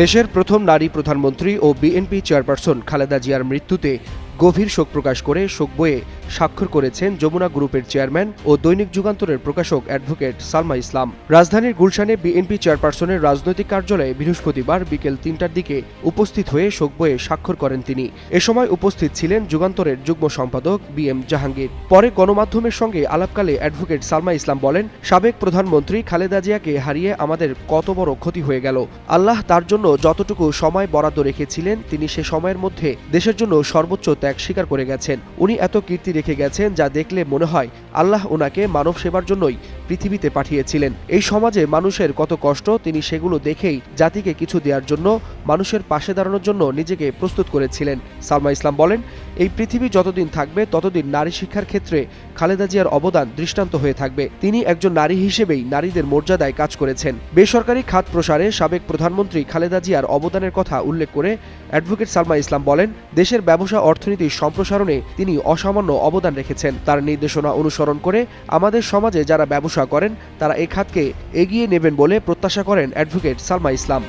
দেশের প্রথম নারী প্রধানমন্ত্রী ও বিএনপি চেয়ারপারসন খালেদা জিয়ার মৃত্যুতে গভীর শোক প্রকাশ করে শোক বয়ে স্বাক্ষর করেছেন যমুনা গ্রুপের চেয়ারম্যান ও দৈনিক যুগান্তরের প্রকাশক অ্যাডভোকেট সালমা ইসলাম। রাজধানীর গুলশানে বিএনপি চেয়ারপারসনের রাজনৈতিক কার্যালয়ে বৃহস্পতিবার বিকেল তিনটার দিকে উপস্থিত হয়ে শোক বয়ে স্বাক্ষর করেন তিনি। এ সময় উপস্থিত ছিলেন যুগান্তরের যুগ্ম সম্পাদক বি এম জাহাঙ্গীর। পরে গণমাধ্যমের সঙ্গে আলাপকালে অ্যাডভোকেট সালমা ইসলাম বলেন, সাবেক প্রধানমন্ত্রী খালেদা জিয়াকে হারিয়ে আমাদের কত বড় ক্ষতি হয়ে গেল। আল্লাহ তার জন্য যতটুকু সময় বরাদ্দ রেখেছিলেন, তিনি সে সময়ের মধ্যে দেশের জন্য সর্বোচ্চ ত্যাগ স্বীকার করে গেছেন। উনি এত কীর্তি রেখে গেছেন যা দেখলে মনে হয় আল্লাহ ওনাকে মানব সেবার জন্যই পৃথিবীতে পাঠিয়েছিলেন। এই সমাজে মানুষের কত কষ্ট, তিনি সেগুলো দেখেই জাতিকে কিছু দেওয়ার জন্য, মানুষের পাশে দাঁড়ানোর জন্য নিজেকে প্রস্তুত করেছিলেন। সালমা ইসলাম বলেন, এই পৃথিবী যতদিন থাকবে, ততদিন নারী শিক্ষার ক্ষেত্রে খালেদা জিয়ার অবদান দৃষ্টান্ত হয়ে থাকবে। তিনি একজন নারী হিসেবেই নারীদের মর্যাদায় কাজ করেছেন। বেসরকারি খাত প্রসারে সাবেক প্রধানমন্ত্রী খালেদা জিয়ার অবদানের কথা উল্লেখ করে অ্যাডভোকেট সালমা ইসলাম বলেন, দেশের ব্যবসা অর্থনীতির সম্প্রসারণে তিনি অসামান্য অবদান রেখেছেন। তার নির্দেশনা অনুসরণ করে আমাদের সমাজে যারা ব্যবসা করেন, তারা এ খাতকে এগিয়ে নেবেন বলে প্রত্যাশা করেন অ্যাডভোকেট সালমা ইসলাম।